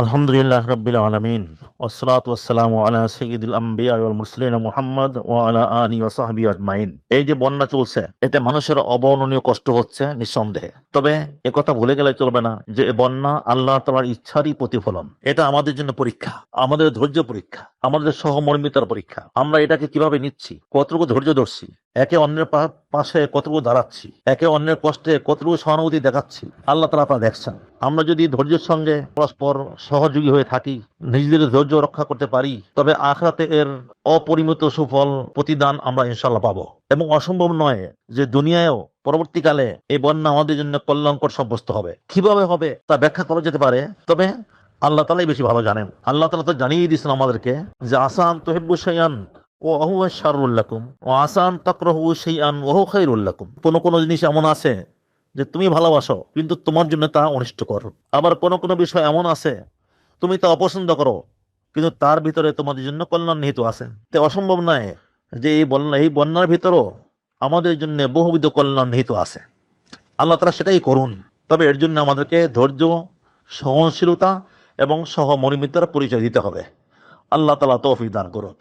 আলহামদুলিল্লাহ রবিল আলমিন ওসলাত ওসালাম আলা সঈদুল ওয়াল মুসলিম মুহাম্মদ ও আলা আলী ও সাহাবি আজমাইন। এই যে বন্যা চলছে, এতে মানুষের অবর্ণনীয় কষ্ট হচ্ছে নিঃসন্দেহে। তবে কথা ভুলে গেলে চলবে না যে বন্যা আল্লাহ তালার ইচ্ছারই প্রতিফলন। এটা আমাদের জন্য পরীক্ষা, আমাদের ধৈর্য পরীক্ষা, আমাদের সহমর্মিতার পরীক্ষা। আমরা এটাকে কীভাবে নিচ্ছি, কতটুকু ধৈর্য ধরছি একে অন্যের পাশে কতটুকু দাঁড়াচ্ছি? একে অন্যের কষ্টে কতটুকু সহানুভূতি দেখাচ্ছি? আল্লাহ তালা আপনারা দেখছেন। আমরা যদি ধৈর্যের সঙ্গে পরস্পর সহযোগী হয়ে থাকি, নিজেদের ধৈর্য রক্ষা করতে পারি, তবে আখরাতে এর অপরিমিত সুফল, প্রতিদান আমরা ইনশাল্লাহ পাবো। এবং অসম্ভব নয় যে দুনিয়ায়ও পরবর্তীকালে এই বন্যা আমাদের জন্য কল্যাণকর সাব্যস্ত হবে। কীভাবে হবে তা ব্যাখ্যা করা যেতে পারে, তবে আল্লাহ তালাই বেশি ভালো জানেন। আল্লাহ তালা তো জানিয়ে দিয়েছেন আমাদেরকে যে, আসান তোহেব্বু ও শারুল্লাকুম ও আসান ওহু খাইরুল্লাকুম কোনো কোনো জিনিস এমন আছে যে তুমি ভালোবাসো, কিন্তু তোমার জন্য তা অনিষ্টকর। আবার কোনো কোনো বিষয় এমন আছে, তুমি তা অপছন্দ করো, কিন্তু তার ভিতরে তোমাদের জন্য কল্যাণ নিহিত আছে। তে অসম্ভব নয় যে এই বন্যা, এই বন্যার ভিতরও আমাদের জন্য বহুবিধ কল্যাণ নিহিত আছে। আল্লাহ তারা সেটাই করুন। তবে এর জন্য আমাদেরকে ধৈর্য, সহনশীলতা এবং সহমর্মিতার পরিচয় দিতে হবে। আল্লাহ তালা তৌফিক দান করুন